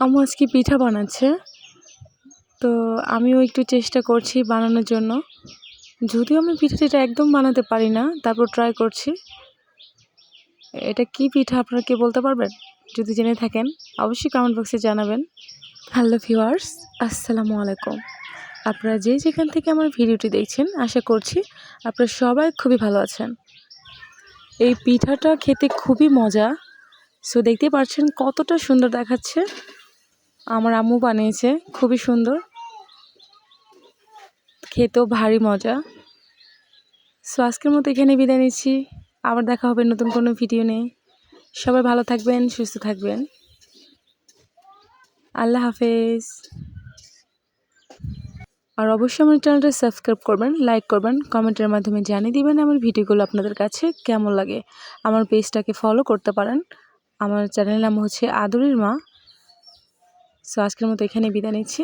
আম্মু আজকে পিঠা বানাচ্ছে। তো আমিও একটু চেষ্টা করছি বানানোর জন্য। যদিও আমি পিঠাটা একদম বানাতে পারি না, তারপর ট্রাই করছি। এটা কি পিঠা আপনারা কি বলতে পারবেন? যদি জেনে থাকেন, অবশ্যই কমেন্ট বক্সে জানাবেন। হ্যালো ভিউয়ার্স আসসালামু আলাইকুম। আপনারা যে যেখান থেকে আমার ভিডিওটি দেখছেন, আশা করছি আপনারা সবাই খুবই ভালো আছেন। এই পিঠাটা খেতে খুবই মজা। সো দেখতে পাচ্ছেন কতটা সুন্দর দেখাচ্ছে। আমার আম্মু বানিয়েছে, খুবই সুন্দর। খেতেও ভারী মজা। সো আজকের মতো এখানে বিদায় নিচ্ছি। আবার দেখা হবে নতুন কোনো ভিডিও নিয়ে। সবাই ভালো থাকবেন, সুস্থ থাকবেন। আল্লাহ হাফেজ। আর অবশ্যই আমার চ্যানেলটা সাবস্ক্রাইব করবেন লাইক করবেন, কমেন্টের মাধ্যমে জানিয়ে দিবেন আমার ভিডিওগুলো আপনাদের কাছে কেমন লাগে। আমার পেজটাকে ফলো করতে পারেন। আমার চ্যানেলের নাম হচ্ছে আদরের মা। সো আজকের মতো এখানে বিদায় নিচ্ছি।